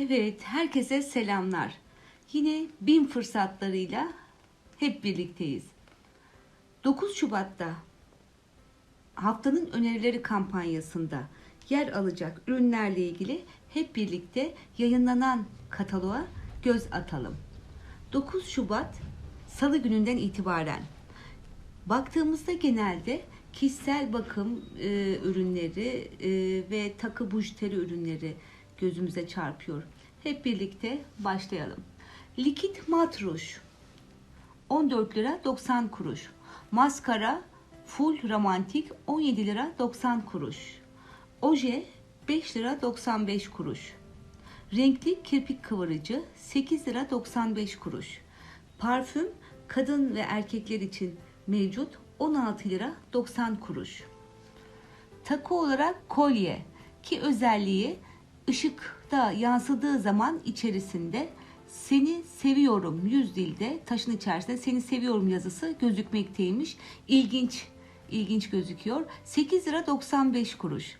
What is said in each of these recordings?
Evet, herkese selamlar. Yine BİM fırsatlarıyla hep birlikteyiz. 9 Şubat'ta haftanın önerileri kampanyasında yer alacak ürünlerle ilgili hep birlikte yayınlanan kataloğa göz atalım. 9 Şubat Salı gününden itibaren baktığımızda genelde kişisel bakım e, ürünleri e, ve takı bujiteri ürünleri gözümüze çarpıyor. Hep birlikte başlayalım. Likit mat ruj 14 lira 90 kuruş. Maskara full romantik 17 lira 90 kuruş. Oje 5 lira 95 kuruş. Renkli kirpik kıvırıcı 8 lira 95 kuruş. Parfüm kadın ve erkekler için mevcut 16 lira 90 kuruş. Takı olarak kolye ki özelliği ışıkta yansıdığı zaman içerisinde seni seviyorum yüz dilde taşın içerisinde seni seviyorum yazısı gözükmekteymiş. İlginç, ilginç gözüküyor. 8 lira 95 kuruş.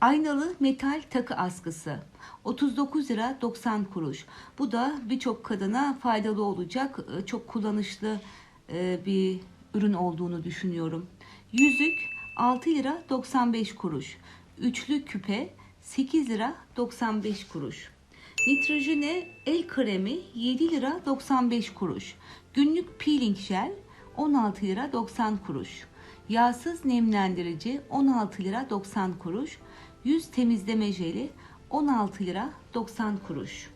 Aynalı metal takı askısı 39 lira 90 kuruş. Bu da birçok kadına faydalı olacak, e, çok kullanışlı e, bir ürün olduğunu düşünüyorum. Yüzük 6 lira 95 kuruş. Üçlü küpe 8 lira 95 kuruş. Nitrojene el kremi 7 lira 95 kuruş. Günlük peeling jel 16 lira 90 kuruş. Yağsız nemlendirici 16 lira 90 kuruş. Yüz temizleme jeli 16 lira 90 kuruş.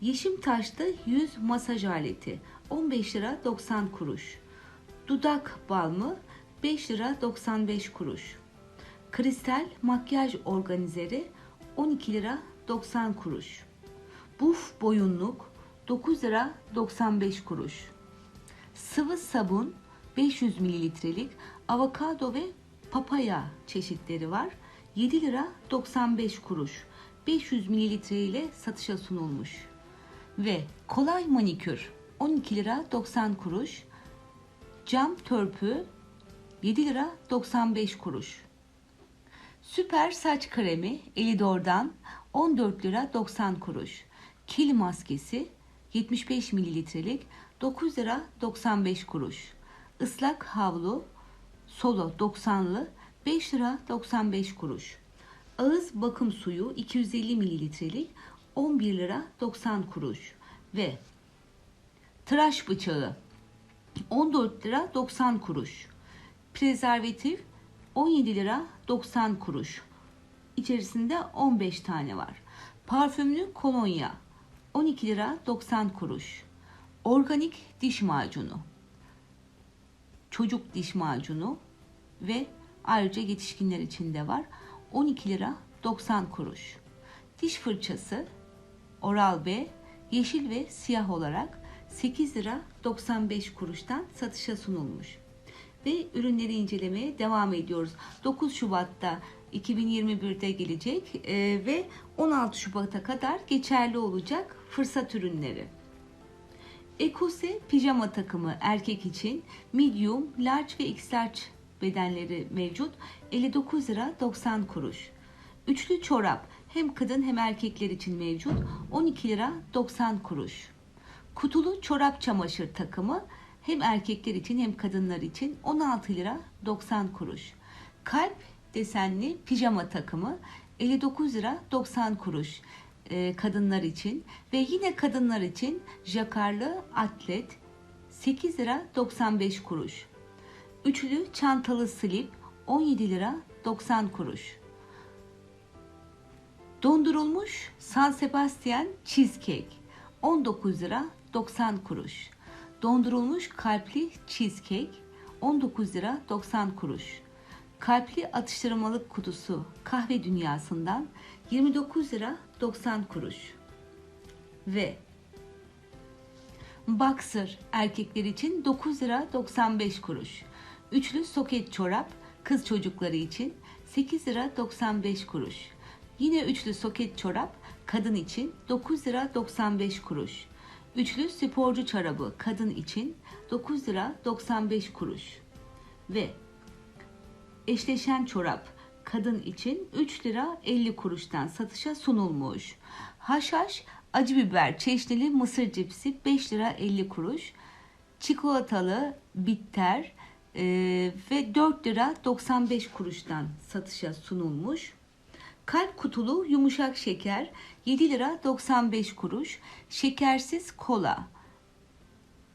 Yeşim taşlı yüz masaj aleti 15 lira 90 kuruş. Dudak balmı 5 lira 95 kuruş. Kristal makyaj organizeri 12 lira 90 kuruş. Buf boyunluk 9 lira 95 kuruş. Sıvı sabun 500 mililitrelik avokado ve papaya çeşitleri var. 7 lira 95 kuruş. 500 mililitre ile satışa sunulmuş. Ve kolay manikür 12 lira 90 kuruş. Cam törpü 7 lira 95 kuruş. Süper saç kremi Elidor'dan 14 lira 90 kuruş. Kil maskesi 75 mililitrelik 9 lira 95 kuruş. Islak havlu solo 90'lı 5 lira 95 kuruş. Ağız bakım suyu 250 mililitrelik 11 lira 90 kuruş. Ve tıraş bıçağı 14 lira 90 kuruş. Prezervatif 17 lira 90 kuruş. İçerisinde 15 tane var. Parfümlü kolonya 12 lira 90 kuruş. Organik diş macunu. Çocuk diş macunu ve ayrıca yetişkinler için de var. 12 lira 90 kuruş. Diş fırçası Oral B yeşil ve siyah olarak 8 lira 95 kuruştan satışa sunulmuş. Ve ürünleri incelemeye devam ediyoruz. 9 Şubat'ta 2021'de gelecek e, ve 16 Şubat'a kadar geçerli olacak fırsat ürünleri. Ekose pijama takımı erkek için medium, large ve x large bedenleri mevcut. 59 lira 90 kuruş. Üçlü çorap hem kadın hem erkekler için mevcut. 12 lira 90 kuruş. Kutulu çorap çamaşır takımı hem erkekler için hem kadınlar için 16 lira 90 kuruş. Kalp desenli pijama takımı 59 lira 90 kuruş e, kadınlar için ve yine kadınlar için jakarlı atlet 8 lira 95 kuruş. Üçlü çantalı slip 17 lira 90 kuruş. Dondurulmuş San Sebastian cheesecake 19 lira 90 kuruş. Dondurulmuş kalpli cheesecake 19 lira 90 kuruş. Kalpli atıştırmalık kutusu kahve dünyasından 29 lira 90 kuruş. Ve Boxer erkekler için 9 lira 95 kuruş. Üçlü soket çorap kız çocukları için 8 lira 95 kuruş. Yine üçlü soket çorap kadın için 9 lira 95 kuruş. Üçlü sporcu çorabı kadın için 9 lira 95 kuruş. Ve eşleşen çorap kadın için 3 lira 50 kuruştan satışa sunulmuş. Haşhaş acı biber çeşnili mısır cipsi 5 lira 50 kuruş. Çikolatalı bitter e, ve 4 lira 95 kuruştan satışa sunulmuş. Kalp kutulu yumuşak şeker 7 lira 95 kuruş. Şekersiz kola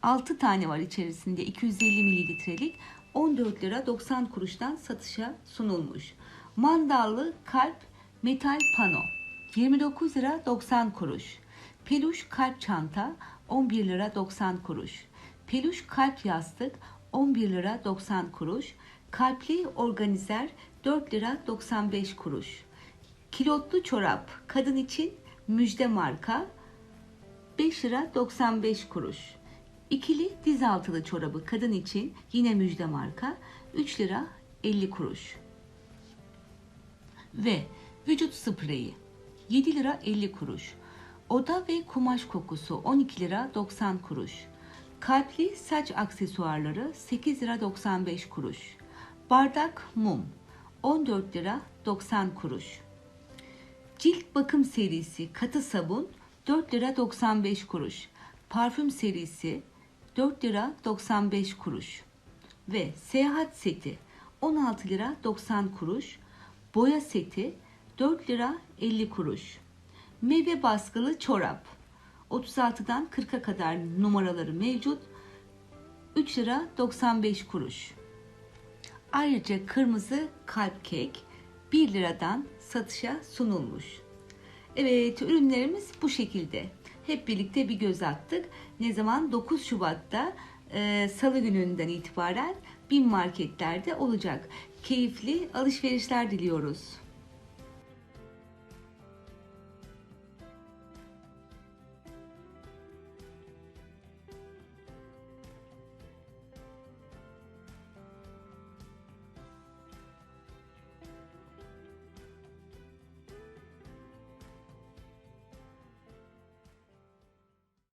6 tane var içerisinde 250 mililitrelik 14 lira 90 kuruştan satışa sunulmuş. Mandallı kalp metal pano 29 lira 90 kuruş. Peluş kalp çanta 11 lira 90 kuruş. Peluş kalp yastık 11 lira 90 kuruş. Kalpli organizer 4 lira 95 kuruş. Kilotlu çorap kadın için müjde marka 5 lira 95 kuruş. İkili diz altılı çorabı kadın için yine müjde marka 3 lira 50 kuruş. Ve vücut spreyi 7 lira 50 kuruş. Oda ve kumaş kokusu 12 lira 90 kuruş. Kalpli saç aksesuarları 8 lira 95 kuruş. Bardak mum 14 lira 90 kuruş. Cilt bakım serisi katı sabun 4 lira 95 kuruş. Parfüm serisi 4 lira 95 kuruş. Ve seyahat seti 16 lira 90 kuruş. Boya seti 4 lira 50 kuruş. Meyve baskılı çorap 36'dan 40'a kadar numaraları mevcut. 3 lira 95 kuruş. Ayrıca kırmızı kalp kek 1 liradan satışa sunulmuş. Evet ürünlerimiz bu şekilde. Hep birlikte bir göz attık. Ne zaman 9 Şubat'ta e, salı gününden itibaren bin marketlerde olacak. Keyifli alışverişler diliyoruz.